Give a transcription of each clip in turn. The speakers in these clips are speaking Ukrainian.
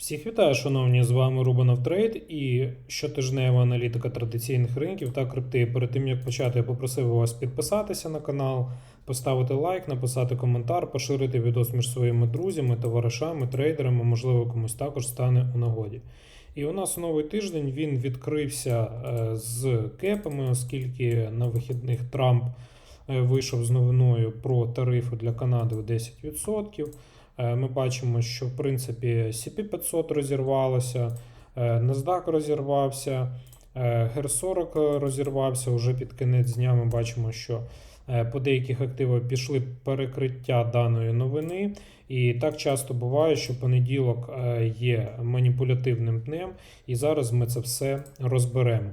Всіх вітаю, шановні, з вами Рубанов Трейд і щотижнева аналітика традиційних ринків та крипти. Перед тим як почати, я попросив вас підписатися на канал, поставити лайк, написати коментар, поширити відос між своїми друзями, товаришами, трейдерами, можливо, комусь також стане у нагоді. І у нас новий тиждень він відкрився е, з кепами, оскільки на вихідних Трамп е, вийшов з новиною про тарифи для Канади в 10%. Е, Ми бачимо, що в принципі CP500 розірвалося, е, NASDAQ розірвався, е, GER40 розірвався. Уже під кінець дня ми бачимо, що по деяких активах пішли перекриття даної новини. І так часто буває, що понеділок є маніпулятивним днем, і зараз ми це все розберемо.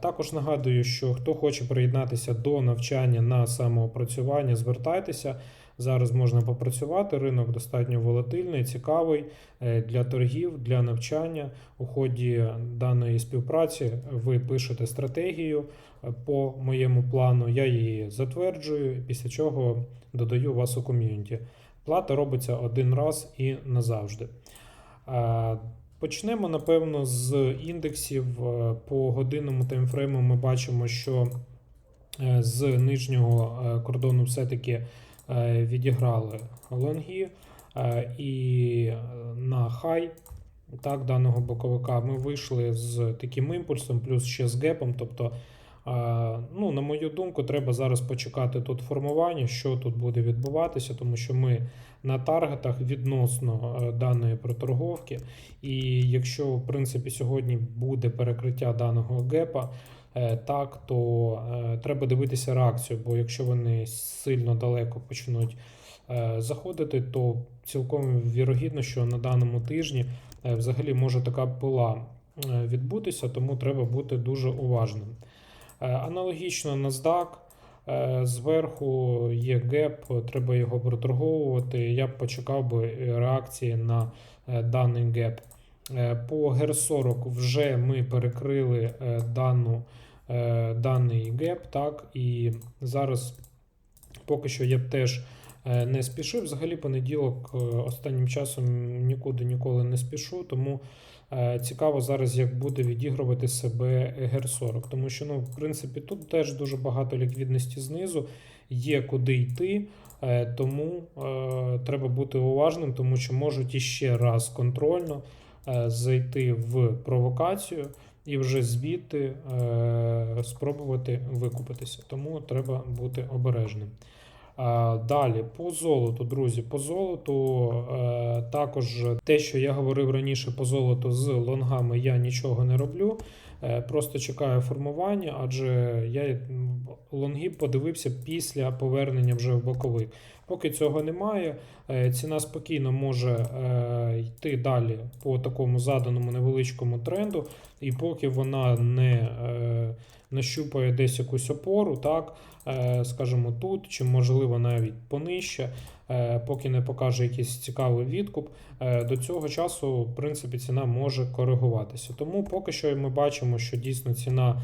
Також нагадую, що хто хоче приєднатися до навчання на самоопрацювання, звертайтеся. Зараз можна попрацювати. Ринок достатньо волатильний, цікавий е, для торгів, для навчання. У ході даної співпраці ви пишете стратегію е, по моєму плану. Я її затверджую, після чого додаю вас у ком'юніті. Плата робиться один раз і назавжди. Е, Почнемо, напевно, з індексів. По годинному таймфрейму ми бачимо, що з нижнього кордону все-таки відіграли лонги, е, і е, на хай так, даного боковика ми вийшли з таким імпульсом, плюс ще з гепом. Тобто, е, ну, на мою думку, треба зараз почекати тут формування, що тут буде відбуватися, тому що ми на таргетах відносно е, даної проторговки. І якщо, в принципі, сьогодні буде перекриття даного гепа, е, так, то е, треба дивитися реакцію, бо якщо вони сильно далеко почнуть заходити, то цілком вірогідно, що на даному тижні взагалі може така пила відбутися, тому треба бути дуже уважним. Е, Аналогічно NASDAQ. Е, Зверху є геп, треба його проторговувати. Я б почекав би реакції на е, даний геп. Е, По GER40 вже ми перекрили е, дану, е, даний геп, так, і зараз поки що я б теж е, не спішив. Взагалі, понеділок е, останнім часом нікуди ніколи не спішу, тому е, цікаво зараз, як буде відігрувати себе GER40. Тому що, ну, в принципі, тут теж дуже багато ліквідності знизу, є куди йти. Е, Тому е, треба бути уважним, тому що можуть іще раз контрольно е, зайти в провокацію і вже звідти е, спробувати викупитися. Тому треба бути обережним. А, Далі, по золоту, друзі, по золоту е, також те, що я говорив раніше по золоту з лонгами, я нічого не роблю. Е, Просто чекаю формування, адже я лонги подивився після повернення вже в боковик. Поки цього немає, е, ціна спокійно може е, йти далі по такому заданому невеличкому тренду, і поки вона не е, нащупає десь якусь опору, так, е, скажімо, тут, чи можливо навіть понижче, е, поки не покаже якийсь цікавий відкуп, е, до цього часу, в принципі, ціна може коригуватися. Тому поки що ми бачимо, що дійсно ціна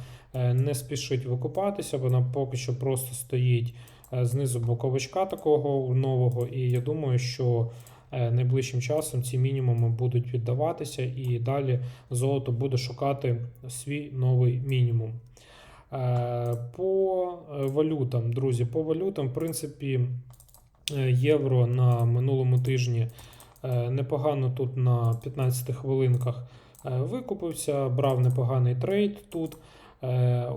не спішить викупатися, вона поки що просто стоїть знизу боковичка такого нового, і я думаю, що найближчим часом ці мінімуми будуть віддаватися, і далі золото буде шукати свій новий мінімум. Е, По е, валютам, друзі, по валютам, в принципі, е, євро на минулому тижні непогано тут на 15 хвилинках викупився, брав непоганий трейд тут.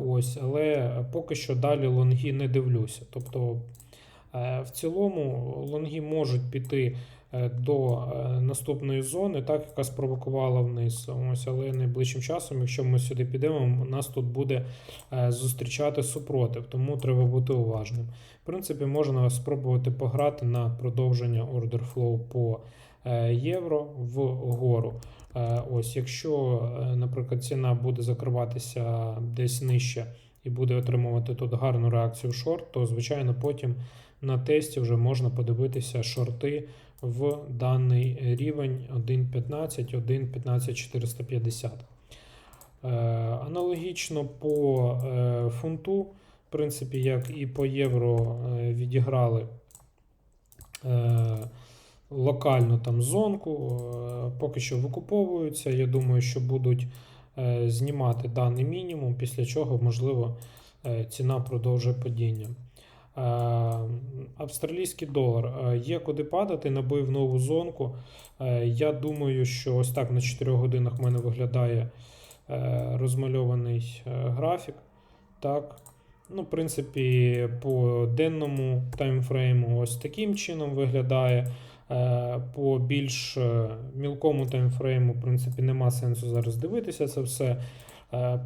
Ось, але поки що далі лонги не дивлюся. Тобто, в цілому лонги можуть піти до е, наступної зони, так, яка спровокувала вниз. Ось, але найближчим часом, якщо ми сюди підемо, нас тут буде е, зустрічати супротив, тому треба бути уважним. В принципі, можна спробувати пограти на продовження order flow по е, євро вгору. Е, Ось, якщо, е, наприклад, ціна буде закриватися десь нижче і буде отримувати тут гарну реакцію в шорт, то звичайно потім на тесті вже можна подивитися шорти в даний рівень 1.15, 1.15450. Е, Аналогічно по е, фунту, в принципі, як і по євро е, відіграли локальну там зонку, поки що викуповуються. Я думаю, що будуть знімати даний мінімум, після чого, можливо, ціна продовжує падіння. Е, Австралійський долар Е, є куди падати, набив нову зонку. Е, Я думаю, що ось так на 4 годинах в мене виглядає розмальований графік. Так. Ну, в принципі, по денному таймфрейму ось таким чином виглядає. По більш мілкому таймфрейму, в принципі, нема сенсу зараз дивитися це все.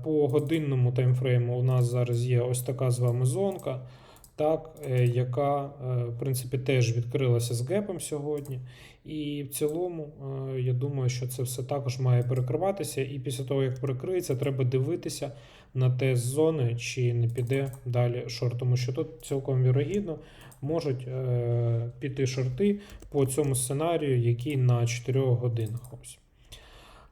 По годинному таймфрейму у нас зараз є ось така з вами зонка, так, е, яка, е, в принципі, теж відкрилася з гепом сьогодні. І в цілому, е, я думаю, що це все також має перекриватися. І після того, як перекриється, треба дивитися на тест зони, чи не піде далі шорт. Тому що тут цілком вірогідно можуть піти шорти по цьому сценарію, який на 4 годинах. Ось.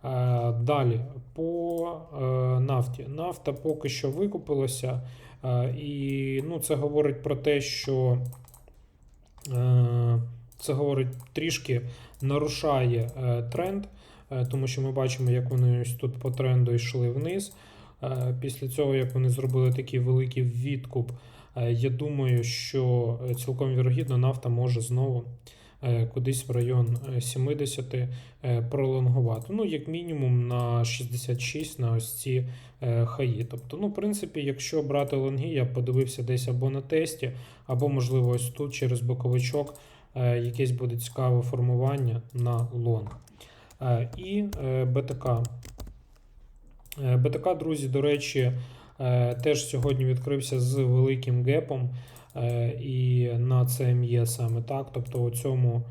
Е, Далі по е, нафті. Нафта поки що викупилася, е, і ну, це говорить про те, що це говорить трішки нарушає тренд, тому що ми бачимо, як вони ось тут по тренду йшли вниз. Після цього, як вони зробили такий великий відкуп, я думаю, що цілком вірогідно нафта може знову кудись в район е, 70 е, пролонгувати. Ну, як мінімум на 66 на ось ці е, хаї. Тобто, ну, в принципі, якщо брати лонги, я подивився десь або на тесті, або, можливо, ось тут через боковичок е, якесь буде цікаве формування на лонг. Е, І е, БТК. Е, БТК, друзі, до речі, е, теж сьогодні відкрився з великим гепом. Е, І на є саме так. Тобто у цьому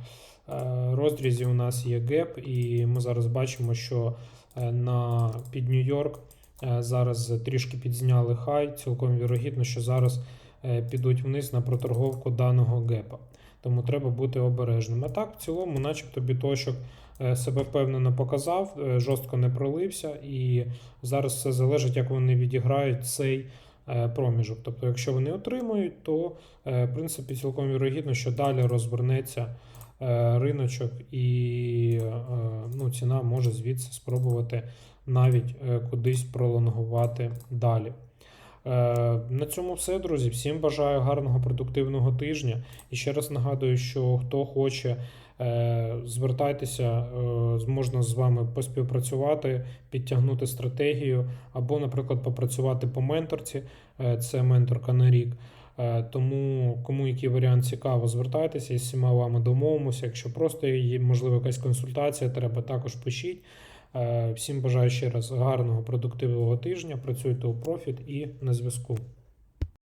е, розрізі у нас є геп, і ми зараз бачимо, що е, на під Нью-Йорк е, зараз трішки підзняли хай. Цілком вірогідно, що зараз е, підуть вниз на проторговку даного гепа. Тому треба бути обережним. А так, в цілому, начебто, біточок е, себе впевнено показав, е, жорстко не пролився, і зараз все залежить, як вони відіграють цей е, проміжок. Тобто, якщо вони отримують, то е, в принципі цілком вірогідно, що далі розвернеться е, риночок, і е, ну, ціна може звідси спробувати навіть е, кудись пролонгувати далі. Е, На цьому все, друзі. Всім бажаю гарного продуктивного тижня. І ще раз нагадую, що хто хоче, е, звертайтеся, е, можна з вами поспівпрацювати, підтягнути стратегію, або, наприклад, попрацювати по менторці. Е, Це менторка на рік. Е, Тому кому який варіант цікаво, звертайтеся із всіма вами домовимося. Якщо просто є можливо якась консультація, треба також пишіть. Е, Всім бажаю ще раз гарного продуктивного тижня. Працюйте у профіт і на зв'язку.